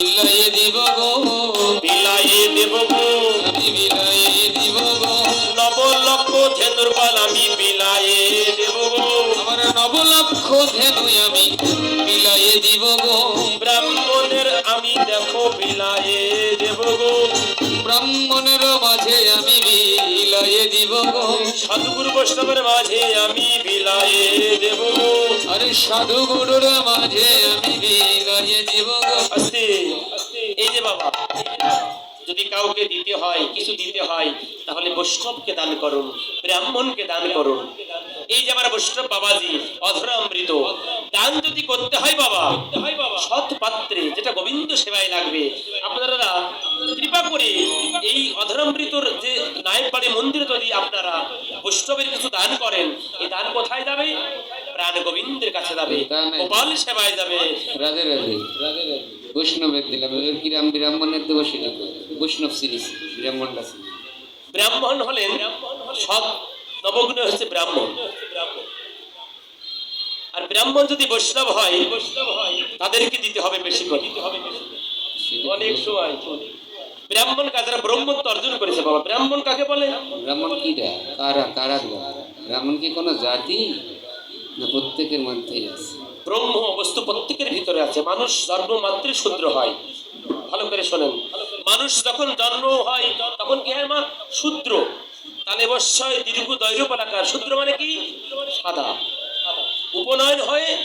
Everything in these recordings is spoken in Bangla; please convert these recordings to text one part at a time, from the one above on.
বিলায়ে দিব গো বিলায়ে দেব গো। বিলায়ে দিব গো। নব লক্ষ ধেনুর পাল আমি বিলায়ে দেব গো। আমার নব লক্ষ ধেনু আমি বিলায়ে দিব গো। ব্রাহ্মণের আমি দেখো বিলায়ে দেব গো। ব্রাহ্মণের মাঝে আমি বিলায়ে দিব গো। সাধুগুরু বৈষ্ণবের মাঝে আমি আরে সাধু গুরুর মাঝে আমি বিলায়ে দিব এই যে বাবা, যদি কাউকে দিতে হয়, কিছু দিতে হয়, তাহলে বৈষ্ণবকে দান করুন, ব্রাহ্মণকে দান করুন। এই যে আমার বৈষ্ণব বাবাজি অধরা অমৃত দান যদি করতে হয় বাবা, সৎ পাত্রে, যেটা গোবিন্দ সেবায় লাগবে, আপনারা কৃপা করে এই অধরামৃতর যে নায়ক বাড়ি মন্দিরে যদি আপনারা বৈষ্ণবের কিছু দান করেন, এই দান কোথায় যাবে? প্রাণ গোবিন্দের কাছে যাবে গোপাল সেবায় যাবে। রাধে রাধে। বৈষ্ণবের দিলাম এবার কিরাম ব্রাহ্মণের দেবো সেটা বৈষ্ণব সিরিজ ব্রাহ্মণটা সিরিজ ব্রাহ্মণ হলেন সৎ নবগ্ন হচ্ছে ব্রাহ্মণ। আর ব্রাহ্মণ যদি বৈষ্ণব হয় তাদেরকে দিতে হবে বেশি করে। অনেক সময়। ব্রাহ্মণ কাজরা ব্রহ্মত্ব অর্জন করেছে বাবা ব্রাহ্মণ কাকে বলে? ব্রাহ্মণ কি কারা কারা ব্রাহ্মণ কি কোনো জাতি? না, প্রত্যেকের মধ্যেই আছে। ব্রহ্ম বস্তু প্রত্যেকের ভিতরে আছে। মানুষ জন্ম মাত্রই শূদ্র হয়। ভালো করে শোনেন। মানুষ যখন জন্ম হয়, তখন কি হয় মা? শূদ্র। তাহলে অবশ্যই দীর্ঘ দৈরপালাকার শূদ্র মানে কি? সাদা। উপনয়ন হয়ে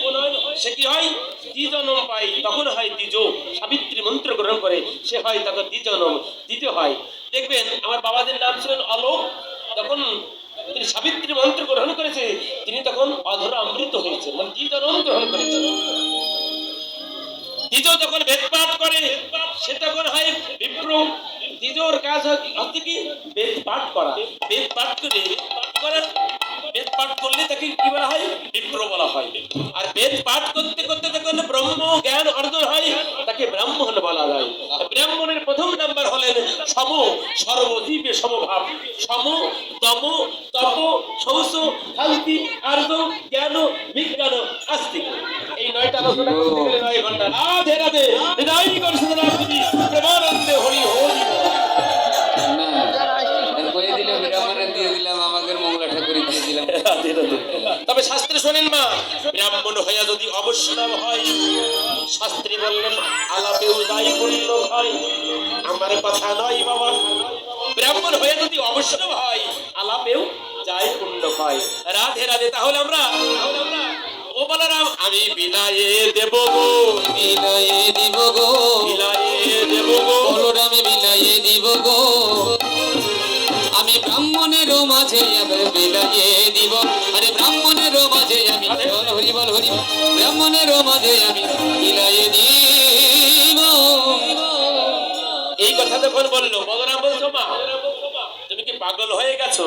সে কি হয়? দ্বিজনম পাই তখন হয় দ্বিজ। সাবিত্রী মন্ত্র গ্রহণ করে। সে হয় তখন দ্বিজনম। দ্বিতীয় হয়। দেখবেন, আমার বাবাদের নাম ছিলেন অলোক। তখন তিনি সাবিত্রী মন্ত্র গ্রহণ করেছে, তিনি তখন অধরা অমৃত হয়েছে। মানে দ্বিজনম গ্রহণ করেছেন দ্বিজ যখন বেদ পাঠ করে, সে তখন হয় বিপ্র। কাজ হচ্ছে কি? করা। করে করলে তাকে কি বলা হয়? বিপ্র বলা হয়। আর বেদ পাঠ করতে করতে ব্রহ্ম জ্ঞান অর্জন হয়, তাকে ব্রাহ্মণ বলা যায় ব্রাহ্মণের প্রথম নাম্বার হলেন সম সর্বজীবে সমভাব। সম দম তপ শৌচ শান্তি আর্য জ্ঞান বিজ্ঞান আস্তিক। এই নয়টা আলোচনা করতে গেলে নয় ঘণ্টা। রাধে রাধে। হৃদয় প্রেমানন্দে হরি হরি। তবে শাস্ত্রে শোনেন মা ব্রাহ্মণ হইয়া যদি অবসর হয় শাস্ত্রী বললেন পুণ্য হয় আমার কথা নয় বাবা। ব্রাহ্মণ হয়ে যদি অবসর হয় আলাপেও যাই পুণ্য হয় রাধে রাধে তাহলে আমরা ও বলরাম আমি বিলায়ে দেব গো বিলায়ে দিব গো। বিলায়ে দেব গো। বলরামে বিলায়ে দিব গো। আমি ব্রাহ্মণের মাঝে আমি বিলায়ে দিব। আরে ব্রাহ্মণের মাঝে আমি বল হরি বল হরি ব্রাহ্মণের মাঝে আমি বিলায়ে দিব। যখন বলল তুমি কি পাগল হয়ে গেছো